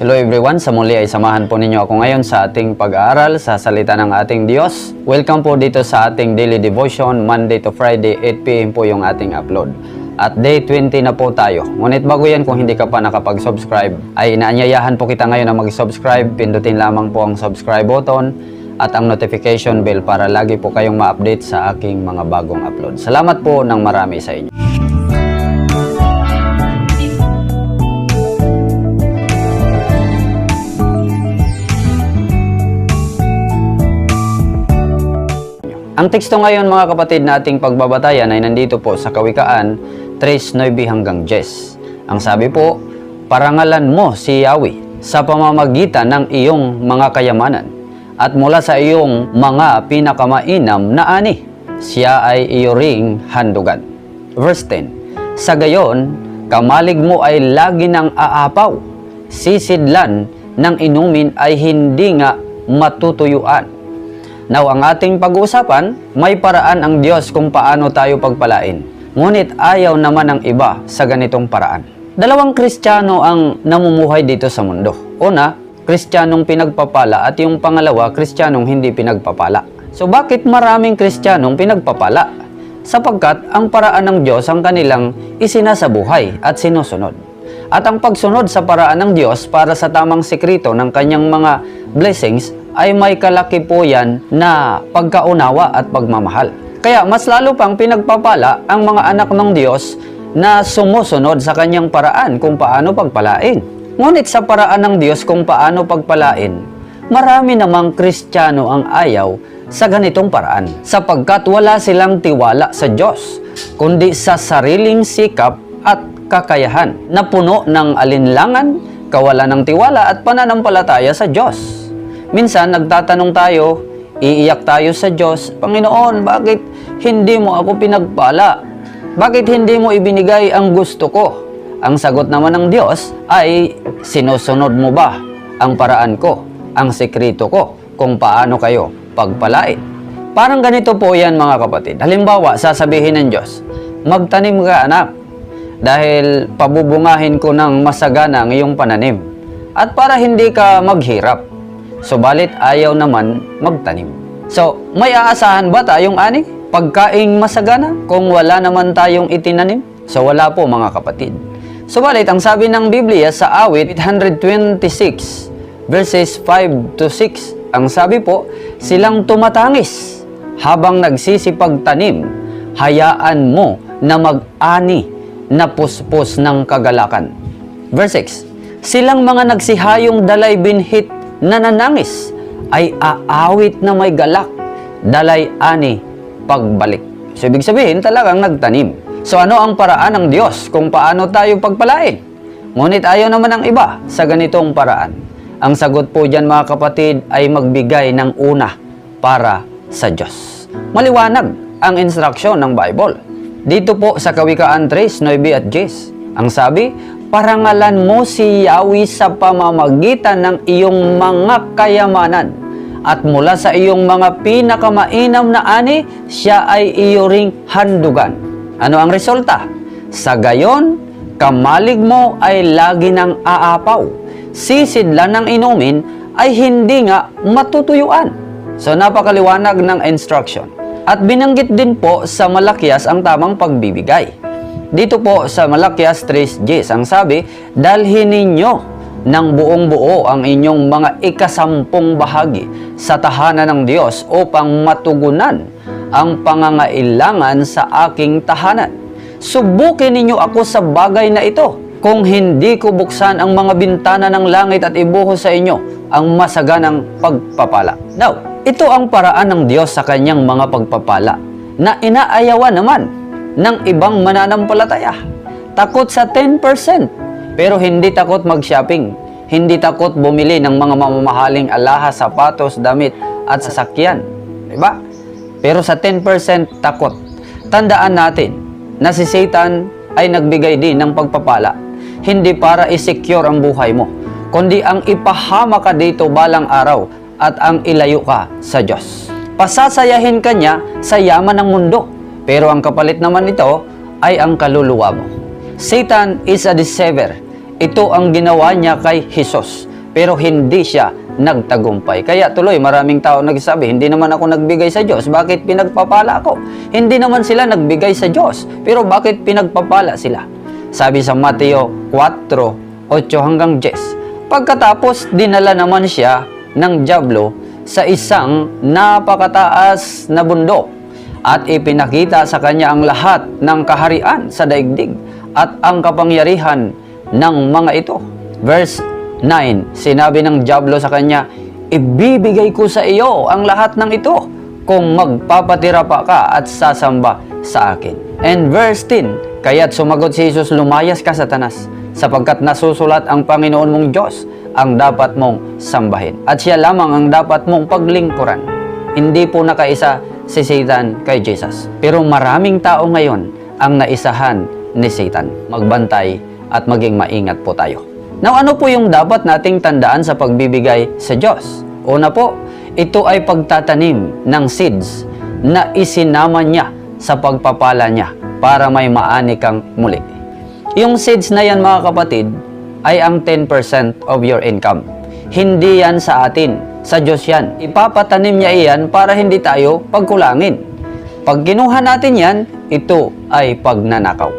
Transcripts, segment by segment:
Hello everyone, sa muli ay samahan po ninyo ako ngayon sa ating pag-aaral sa salita ng ating Diyos. Welcome po dito sa ating daily devotion, Monday to Friday, 8pm po yung ating upload. At day 20 na po tayo. Ngunit bago yan, kung hindi ka pa nakapag-subscribe, ay inaanyayahan po kita ngayon na mag-subscribe. Pindutin lamang po ang subscribe button at ang notification bell para lagi po kayong ma-update sa aking mga bagong upload. Salamat po ng marami sa inyo. Ang teksto ngayon mga kapatid na ating pagbabatayan ay nandito po sa Kawikaan 3.9 hanggang 10. Ang sabi po, Parangalan mo si Yahweh sa pamamagitan ng iyong mga kayamanan at mula sa iyong mga pinakamainam na ani, siya ay iyo ring handugan. Verse 10, Sa gayon, kamalig mo ay lagi ng aapaw, sisidlan ng inumin ay hindi nga matutuyuan. Now, ang ating pag-uusapan, may paraan ang Diyos kung paano tayo pagpalain. Ngunit ayaw naman ng iba sa ganitong paraan. Dalawang Kristiyano ang namumuhay dito sa mundo. Una, Kristiyanong pinagpapala at yung pangalawa, Kristiyanong hindi pinagpapala. So bakit maraming Kristiyanong pinagpapala? Sapagkat ang paraan ng Diyos ang kanilang isinasabuhay at sinusunod. At ang pagsunod sa paraan ng Diyos para sa tamang sekreto ng kanyang mga blessings ay may kalaki po yan na pagkaunawa at pagmamahal. Kaya mas lalo pang pinagpapala ang mga anak ng Diyos na sumusunod sa kanyang paraan kung paano pagpalain. Ngunit sa paraan ng Diyos kung paano pagpalain, marami namang Kristiyano ang ayaw sa ganitong paraan sapagkat wala silang tiwala sa Diyos kundi sa sariling sikap at kakayahan na puno ng alinlangan, kawalan ng tiwala at pananampalataya sa Diyos. Minsan nagtatanong tayo, iiyak tayo sa Diyos, Panginoon, bakit hindi mo ako pinagpala? Bakit hindi mo ibinigay ang gusto ko? Ang sagot naman ng Diyos ay, sinusunod mo ba ang paraan ko, ang sekreto ko, kung paano kayo pagpalain? Parang ganito po yan mga kapatid. Halimbawa, sasabihin ng Diyos, magtanim ka anak, dahil pabubungahin ko ng masagana ang iyong pananim. At para hindi ka maghirap, subalit ayaw naman magtanim. So, may aasahan ba tayong ani? Pagkaing masagana kung wala naman tayong itinanim? So, wala po mga kapatid. Subalit, ang sabi ng Biblia sa awit 126 verses 5 to 6, ang sabi po, silang tumatangis habang nagsisipagtanim, hayaan mo na mag-ani na puspos ng kagalakan. Verse 6, Silang mga nagsihayong dalay binhit na nanangis ay aawit na may galak, dalay ani pagbalik. So, ibig sabihin talagang nagtanim. So, ano ang paraan ng Diyos kung paano tayo pagpalain? Ngunit ayaw naman ng iba sa ganitong paraan. Ang sagot po dyan mga kapatid ay magbigay ng una para sa Diyos. Maliwanag ang instruksyon ng Bible. Dito po sa Kawikaan 3, 9 at 10. Ang sabi, parangalan mo si Yahweh sa pamamagitan ng iyong mga kayamanan at mula sa iyong mga pinakamainam na ani, siya ay iyo ring handugan. Ano ang resulta? Sa gayon, kamalig mo ay lagi ng aapaw. Sisidlan ng inumin ay hindi nga matutuyuan. So napakaliwanag ng instruction. At binanggit din po sa Malakias ang tamang pagbibigay. Dito po sa Malakias 3.10, ang sabi, Dalhin ninyo ng buong buo ang inyong mga ikasampung bahagi sa tahanan ng Diyos upang matugunan ang pangangailangan sa aking tahanan. Subukin ninyo ako sa bagay na ito kung hindi ko buksan ang mga bintana ng langit at ibuhos sa inyo ang masaganang pagpapala. Now, ito ang paraan ng Diyos sa kanyang mga pagpapala na inaayawan naman ng ibang mananampalataya. Takot sa 10%, pero hindi takot mag-shopping. Hindi takot bumili ng mga mamamahaling alahas, sapatos, damit at sasakyan. Diba? Pero sa 10% takot. Tandaan natin na si Satan ay nagbigay din ng pagpapala. Hindi para i-secure ang buhay mo, kundi ang ipahama ka dito balang araw at ang ilayo ka sa Diyos. Pasasayahin ka niya sa yaman ng mundo, pero ang kapalit naman nito ay ang kaluluwa mo. Satan is a deceiver. Ito ang ginawa niya kay Jesus pero hindi siya nagtagumpay. Kaya tuloy maraming tao nagsabi, hindi naman ako nagbigay sa Diyos, bakit pinagpapala ako? Hindi naman sila nagbigay sa Diyos, pero bakit pinagpapala sila? Sabi sa Mateo 4, 8 hanggang 10. Pagkatapos, dinala naman siya ng Diablo sa isang napakataas na bundok at ipinakita sa kanya ang lahat ng kaharian sa daigdig at ang kapangyarihan ng mga ito. Verse 9, sinabi ng Diablo sa kanya, Ibibigay ko sa iyo ang lahat ng ito kung magpapatira pa ka at sasamba sa akin. And verse 10, kaya't sumagot si Jesus, lumayas ka satanas, sapagkat nasusulat ang Panginoon mong Diyos ang dapat mong sambahin. At siya lamang ang dapat mong paglingkuran. Hindi po nakaisa si Satan kay Jesus. Pero maraming tao ngayon ang naisahan ni Satan. Magbantay at maging maingat po tayo. Now, ano po yung dapat nating tandaan sa pagbibigay sa Diyos? Una po, ito ay pagtatanim ng seeds na isinama niya sa pagpapala niya para may maani kang muli. Yung seeds na yan mga kapatid ay ang 10% of your income. Hindi yan sa atin, sa Diyos yan. Ipapatanim niya iyan para hindi tayo pagkulangin. Pag kinuha natin yan, ito ay pagnanakaw.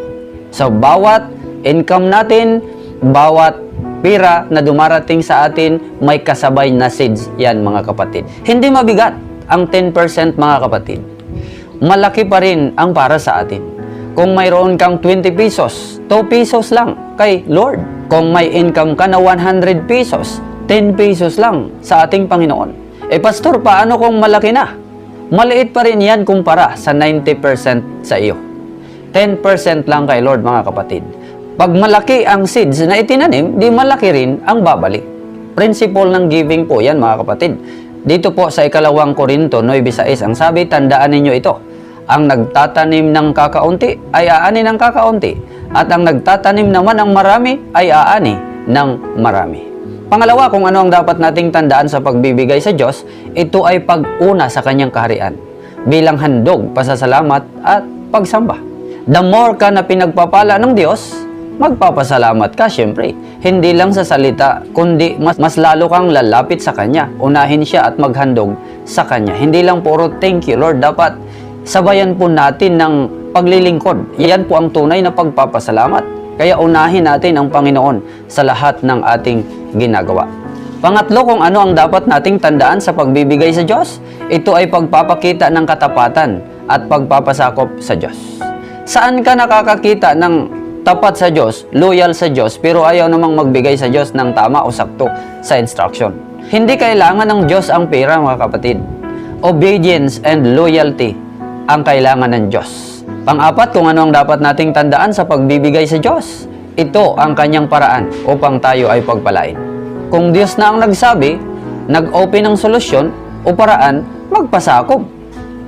So bawat income natin, bawat pira na dumarating sa atin, may kasabay na seeds yan mga kapatid. Hindi mabigat ang 10% mga kapatid. Malaki pa rin ang para sa atin. Kung mayroon kang 20 pesos, 2 pesos lang kay Lord. Kung may income ka na 100 pesos, 10 pesos lang sa ating Panginoon. Eh pastor, paano kung malaki na? Maliit pa rin yan kumpara sa 90% sa iyo. 10% lang kay Lord mga kapatid. Pag malaki ang seeds na itinanim, di malaki rin ang babalik. Principle ng giving po yan mga kapatid. Dito po sa ikalawang Korinto 9.6 ang sabi, tandaan ninyo ito. Ang nagtatanim ng kakaunti ay aani ng kakaunti. At ang nagtatanim naman ng marami ay aani ng marami. Pangalawa, kung ano ang dapat nating tandaan sa pagbibigay sa Diyos, ito ay pag-una sa kanyang kaharian bilang handog, pasasalamat at pagsamba. The more ka na pinagpapala ng Diyos, magpapasalamat ka syempre. Hindi lang sa salita, kundi mas, mas lalo kang lalapit sa Kanya. Unahin siya at maghandog sa Kanya. Hindi lang puro thank you Lord. Dapat sabayan po natin ng paglilingkod. Yan po ang tunay na pagpapasalamat. Kaya unahin natin ang Panginoon sa lahat ng ating ginagawa. Pangatlo, kung ano ang dapat nating tandaan sa pagbibigay sa Diyos, ito ay pagpapakita ng katapatan at pagpapasakop sa Diyos. Saan ka nakakakita ng tapat sa Diyos, loyal sa Diyos, pero ayaw namang magbigay sa Diyos ng tama o sakto sa instruction? Hindi kailangan ng Diyos ang pera, mga kapatid. Obedience and loyalty ang kailangan ng Diyos. Pang-apat, kung ano ang dapat nating tandaan sa pagbibigay sa Diyos. Ito ang kanyang paraan upang tayo ay pagpalain. Kung Diyos na ang nagsabi, nag-open ng solusyon o paraan, magpasakop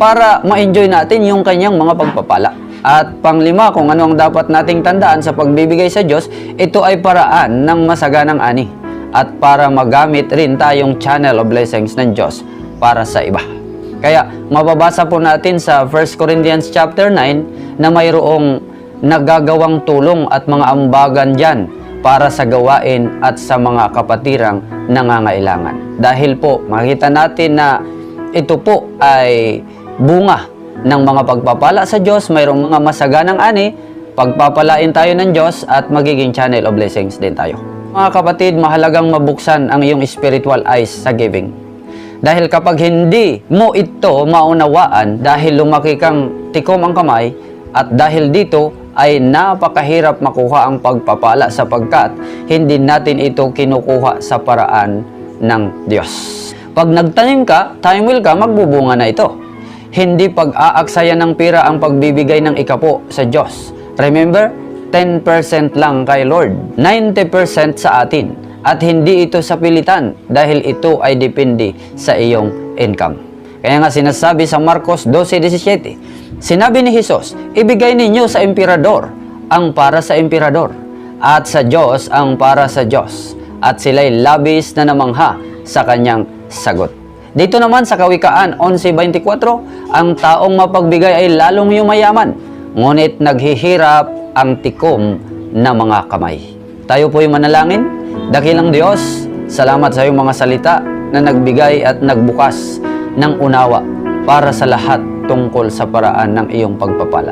para ma-enjoy natin yung kanyang mga pagpapala. At panglima, kung ano ang dapat nating tandaan sa pagbibigay sa Diyos, ito ay paraan ng masaganang ani at para magamit rin tayong channel of blessings ng Diyos para sa iba. Kaya mababasa po natin sa 1 Corinthians chapter 9 na mayroong nagagawang tulong at mga ambagan dyan para sa gawain at sa mga kapatirang nangangailangan. Dahil po makita natin na ito po ay bunga ng mga pagpapala sa Diyos, mayroong mga masaganang ani, pagpapalain tayo ng Diyos at magiging channel of blessings din tayo. Mga kapatid, mahalagang mabuksan ang iyong spiritual eyes sa giving. Dahil kapag hindi mo ito maunawaan dahil lumaki kang tikom ang kamay at dahil dito ay napakahirap makuha ang pagpapala sapagkat hindi natin ito kinukuha sa paraan ng Diyos. Pag nagtanim ka, time will ka, magbubunga na ito. Hindi pag-aaksaya ng pira ang pagbibigay ng ikapo sa Diyos. Remember, 10% lang kay Lord, 90% sa atin. At hindi ito sa pilitan dahil ito ay depende sa iyong income. Kaya nga sinasabi sa Marcos 12.17, sinabi ni Jesus, ibigay ninyo sa emperador ang para sa emperador at sa Diyos ang para sa Diyos at sila'y labis na namangha sa kanyang sagot. Dito naman sa Kawikaan 11.24, ang taong mapagbigay ay lalong yumayaman, ngunit naghihirap ang tikom na mga kamay. Tayo po'y manalangin. Dakilang Diyos, Salamat sa iyong mga salita na nagbigay at nagbukas ng unawa para sa lahat tungkol sa paraan ng iyong pagpapala.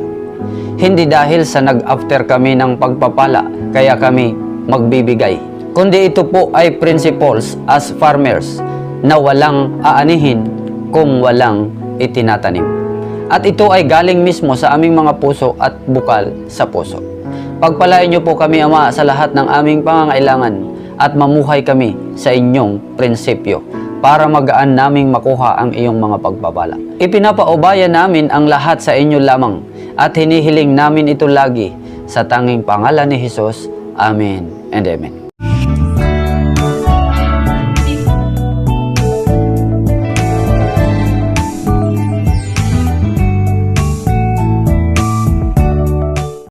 Hindi dahil sa nag-after kami ng pagpapala kaya kami magbibigay, kundi ito po ay principles as farmers na walang aanihin kung walang itinatanim. At ito ay galing mismo sa aming mga puso at bukal sa puso. Pagpalain niyo po kami, Ama, sa lahat ng aming pangangailangan at mamuhay kami sa inyong prinsipyo para magaan naming makuha ang iyong mga pagpapala. Ipinapaubaya namin ang lahat sa inyo lamang at hinihiling namin ito lagi sa tanging pangalan ni Jesus. Amen and Amen.